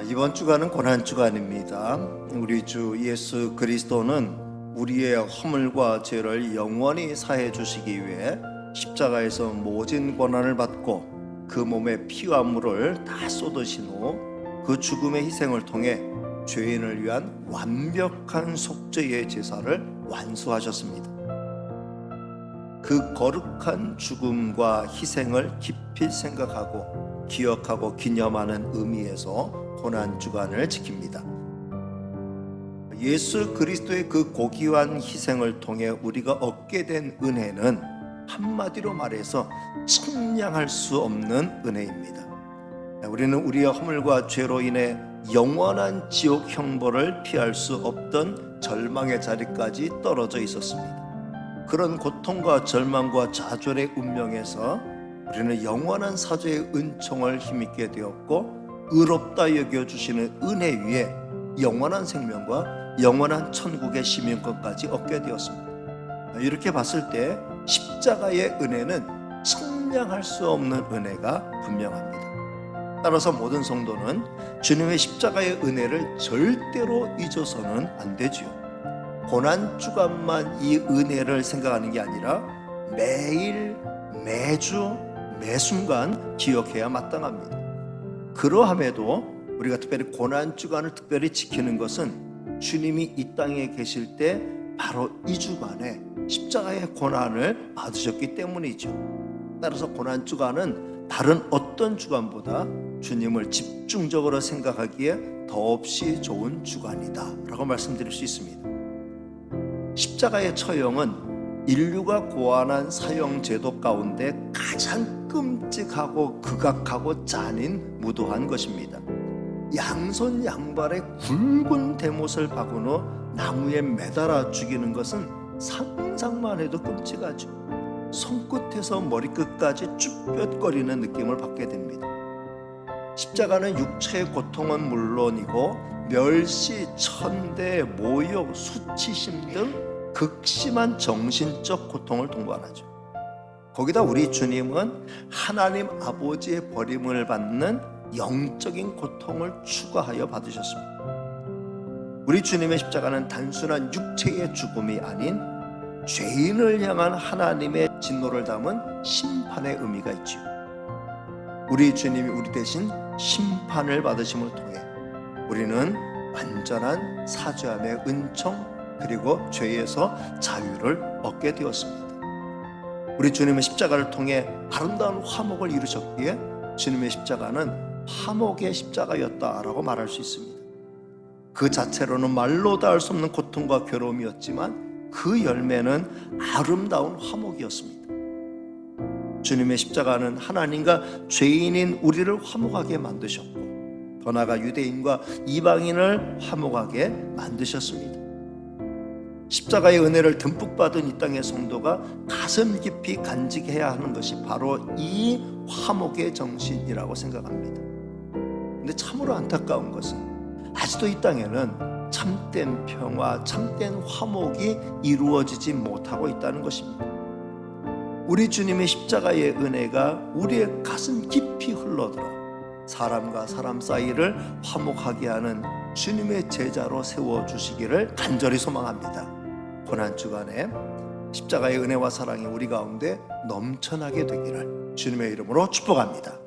아, 이번 주간은 고난 주간입니다. 우리 주 예수 그리스도는 우리의 허물과 죄를 영원히 사해 주시기 위해 십자가에서 모진 고난을 받고 그 몸의 피와 물을 다 쏟으신 후 그 죽음의 희생을 통해 죄인을 위한 완벽한 속죄의 제사를 완수하셨습니다. 그 거룩한 죽음과 희생을 깊이 생각하고 기억하고 기념하는 의미에서 고난 주간을 지킵니다. 예수 그리스도의 그 고귀한 희생을 통해 우리가 얻게 된 은혜는 한마디로 말해서 측량할 수 없는 은혜입니다. 우리는 우리의 허물과 죄로 인해 영원한 지옥 형벌을 피할 수 없던 절망의 자리까지 떨어져 있었습니다. 그런 고통과 절망과 좌절의 운명에서 우리는 영원한 사죄의 은총을 힘입게 되었고 의롭다 여겨 주시는 은혜 위에 영원한 생명과 영원한 천국의 시민권까지 얻게 되었습니다. 이렇게 봤을 때 십자가의 은혜는 측량할 수 없는 은혜가 분명합니다. 따라서 모든 성도는 주님의 십자가의 은혜를 절대로 잊어서는 안 되지요. 고난 주간만 이 은혜를 생각하는 게 아니라 매일 매주 매 순간 기억해야 마땅합니다. 그러함에도 우리가 특별히 고난 주간을 특별히 지키는 것은 주님이 이 땅에 계실 때 바로 이 주간에 십자가의 고난을 받으셨기 때문이죠. 따라서 고난 주간은 다른 어떤 주간보다 주님을 집중적으로 생각하기에 더없이 좋은 주간이다라고 말씀드릴 수 있습니다. 십자가의 처형은 인류가 고안한 사형 제도 가운데 가장 끔찍하고 극악하고 잔인 무도한 것입니다. 양손 양발에 굵은 대못을 박은 후 나무에 매달아 죽이는 것은 상상만 해도 끔찍하죠. 손끝에서 머리끝까지 쭈뼛거리는 느낌을 받게 됩니다. 십자가는 육체의 고통은 물론이고 멸시, 천대, 모욕, 수치심 등 극심한 정신적 고통을 동반하죠. 거기다 우리 주님은 하나님 아버지의 버림을 받는 영적인 고통을 추가하여 받으셨습니다. 우리 주님의 십자가는 단순한 육체의 죽음이 아닌 죄인을 향한 하나님의 진노를 담은 심판의 의미가 있지요. 우리 주님이 우리 대신 심판을 받으심을 통해 우리는 완전한 사죄함의 은총 그리고 죄에서 자유를 얻게 되었습니다. 우리 주님은 십자가를 통해 아름다운 화목을 이루셨기에 주님의 십자가는 화목의 십자가였다라고 말할 수 있습니다. 그 자체로는 말로 닿을 수 없는 고통과 괴로움이었지만 그 열매는 아름다운 화목이었습니다. 주님의 십자가는 하나님과 죄인인 우리를 화목하게 만드셨고 더 나아가 유대인과 이방인을 화목하게 만드셨습니다. 십자가의 은혜를 듬뿍 받은 이 땅의 성도가 가슴 깊이 간직해야 하는 것이 바로 이 화목의 정신이라고 생각합니다. 근데 참으로 안타까운 것은 아직도 이 땅에는 참된 평화, 참된 화목이 이루어지지 못하고 있다는 것입니다. 우리 주님의 십자가의 은혜가 우리의 가슴 깊이 흘러들어 사람과 사람 사이를 화목하게 하는 주님의 제자로 세워 주시기를 간절히 소망합니다. 고난 주간에 십자가의 은혜와 사랑이 우리 가운데 넘쳐나게 되기를 주님의 이름으로 축복합니다.